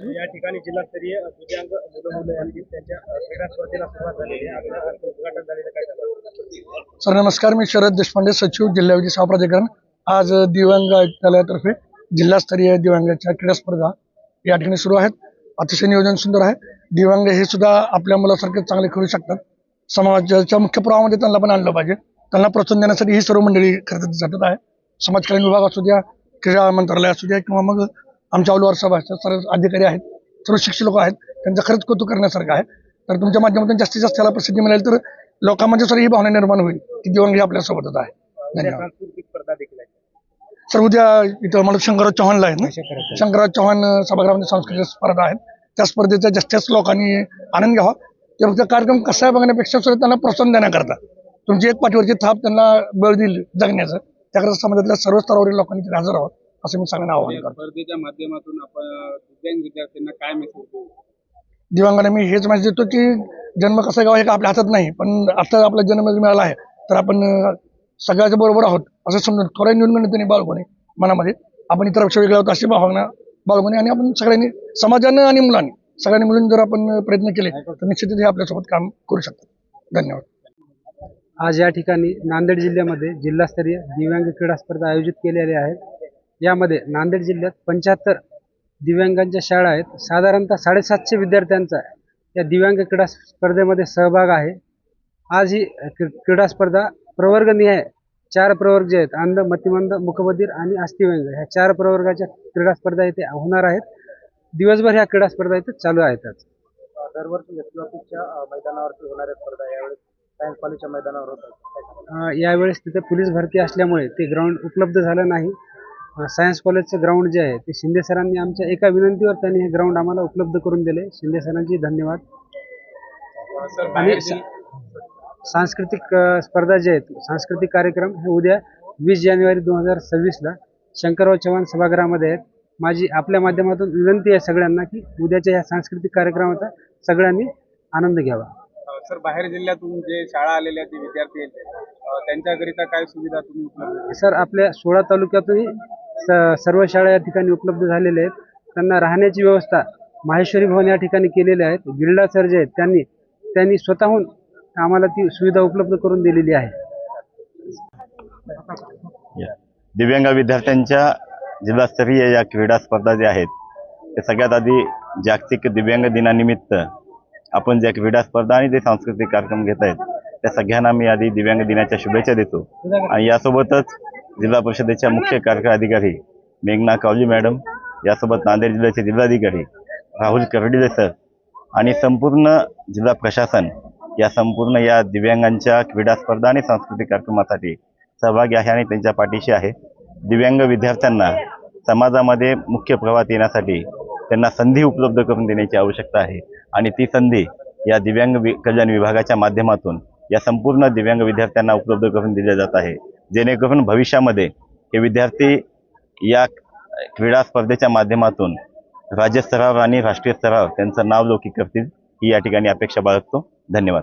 या ठिकाणी जिल्हास्तरीय दिव्यांग मुलं मुलं यांनी त्यांच्या क्रीडा स्पर्धेला सुरुवात झालेली आहे. आता उद्घाटन झालेलं काय सर नमस्कार. मी शरद देशपांडे सचिव जिल्हा विधी सेवा प्राधिकरण. आज दिव्यांग आयुक्तालयातर्फे जिल्हास्तरीय दिव्यांगाच्या क्रीडा स्पर्धा या ठिकाणी सुरू आहेत. अतिशय नियोजन सुंदर आहे. दिव्यांग हे सुद्धा आपल्या मुलासारखे चांगले खेळू शकतात. समाजाच्या मुख्य प्रवाहामध्ये त्यांना पण आणलं पाहिजे. त्यांना प्रोत्साहन देण्यासाठी ही सर्व मंडळी खरं जातात आहे. समाज कल्याण विभाग असू द्या क्रीडा मंत्रालय असू द्या किंवा मग आमच्या औलवार सभाच्या सर्व अधिकारी आहेत. सर्व शिक्षक लोक आहेत. त्यांचं खरंच कौतुक करण्यासारखं आहे. तर तुमच्या माध्यमातून जास्तीत जास्त त्याला प्रसिद्धी मिळेल तर लोकांमध्ये सर ही भावना निर्माण होईल की दिव्यांग हे आपल्यासोबतच आहे. धन्यवाद. सर उद्या इथं मला शंकरराव चव्हाणला आहे ना? शंकरराव चव्हाण. सभागृहामध्ये सांस्कृतिक स्पर्धा आहेत. त्या स्पर्धेचा जास्तीत जास्त लोकांनी आनंद घ्यावा. ते फक्त कार्यक्रम कसा आहे बघण्यापेक्षा सुद्धा त्यांना प्रोत्साहन देण्याकरता. तुमची एक पाठीवरची थाप त्यांना बळ दिली जगण्याचं. त्याकरता समाजातल्या सर्व स्तरावरील लोकांनी तिथे हजर आहोत असं मी सांगणं आवाहन करतो स्पर्धेच्या माध्यमातून आपण दिव्यांग विद्यार्थ्यांना काय मेसेज देऊ? दिव्यांगाने मी हेच माहिती देतो की जन्म कसा गाव हे का आपल्या हातात नाही पण आता आपला जन्म मिळाला आहे तर आपण सगळ्याच्या बरोबर आहोत असं समजून थोड्या न्यूनगंड त्यांनी बाळगणे मनामध्ये आपण इतरांपेक्षा वेगळं आहोत अशी भावना बाळगणे आणि आपण सगळ्यांनी समाजानं आणि मुलांनी सगळ्यांनी मिळून जर आपण प्रयत्न केले तर निश्चितच हे आपल्यासोबत काम करू शकतात. धन्यवाद. आज या ठिकाणी नांदेड जिल्ह्यामध्ये जिल्हास्तरीय दिव्यांग क्रीडा स्पर्धा आयोजित केलेल्या आहेत यामध्ये नांदेड जिल्ह्यात पंच्याहत्तर दिव्यांगांच्या शाळा आहेत. साधारणतः साडेसातशे विद्यार्थ्यांचा या दिव्यांग क्रीडा स्पर्धेमध्ये सहभाग आहे. आज ही क्री- क्रीडा स्पर्धा प्रवर्गनिहाय चार प्रवर्ग जे आहेत अंध मतिमंद मुकबधीर आणि अस्थिव्यंग ह्या चार प्रवर्गाच्या क्रीडा स्पर्धा इथे होणार आहेत. दिवसभर ह्या क्रीडा स्पर्धा इथे चालू आहेत आज दरवर्षी ऑफिसच्या मैदानावरती होणाऱ्या स्पर्धा यावेळेस सायन्स कॉलेजच्या मैदानावर होतात. यावेळेस तिथे पोलीस भरती असल्यामुळे ते ग्राउंड उपलब्ध झालं नाही. सायन्स कॉलेजचं ग्राउंड जे आहे ते शिंदे सरांनी आमच्या एका विनंतीवर त्यांनी हे ग्राउंड आम्हाला उपलब्ध करून दिले. शिंदे सरांची धन्यवाद. आणि सांस्कृतिक स्पर्धा जे आहेत सांस्कृतिक कार्यक्रम हे उद्या वीस जानेवारी दोन हजार सव्वीसला शंकरराव चव्हाण सभागृहामध्ये आहेत. माझी आपल्या माध्यमातून विनंती आहे सगळ्यांना की उद्याच्या या सांस्कृतिक कार्यक्रमाचा सगळ्यांनी आनंद घ्यावा. सर बाहेर जिल्ह्यातून जे शाळा आलेल्या ते विद्यार्थी आहेत त्यांच्याकरिता काय सुविधा तुम्ही? सर आपल्या सोळा तालुक्यातूनही स- सर्व शाळा या ठिकाणी उपलब्ध झालेल्या आहेत. त्यांना राहण्याची व्यवस्था माहेश्वरी भवन या ठिकाणी केलेले आहेत गिल्डा सर जे आहेत त्यांनी त्यांनी स्वतःहून आम्हाला ती सुविधा उपलब्ध करून दिलेली आहे. दिव्यांग विद्यार्थ्यांच्या जिल्हास्तरीय या क्रीडा स्पर्धा ज्या आहेत ते सगळ्यात आधी जागतिक दिव्यांग दिनानिमित्त आपण ज्या क्रीडा स्पर्धा आणि जे सांस्कृतिक कार्यक्रम घेत आहेत त्या सगळ्यांना मी आधी दिव्यांग दिनाच्या शुभेच्छा देतो. आणि यासोबतच जिल्हा परिषदेच्या मुख्य कार्यकारी अधिकारी मेघना कावली मॅडम यासोबत नांदेड जिल्ह्याचे जिल्हाधिकारी राहुल कर्डिले सर आणि संपूर्ण जिल्हा प्रशासन या संपूर्ण या दिव्यांगांच्या क्रीडा स्पर्धा आणि सांस्कृतिक कार्यक्रमासाठी सहभागी आहे आणि त्यांच्या पाठीशी आहे. दिव्यांग विद्यार्थ्यांना समाजामध्ये मुख्य प्रवाहात येण्यासाठी त्यांना संधी उपलब्ध करून देण्याची आवश्यकता आहे आणि ती संधी या दिव्यांग वि कल्याण विभागाच्या माध्यमातून या संपूर्ण दिव्यांग विद्यार्थ्यांना उपलब्ध करून दिल्या जात आहे. जेणेकरून भविष्यामध्ये हे विद्यार्थी या क्रीडा स्पर्धेच्या माध्यमातून राज्यस्तरावर आणि राष्ट्रीय स्तरावर त्यांचं नाव लौकिक करतील ही या ठिकाणी अपेक्षा बाळगतो. धन्यवाद.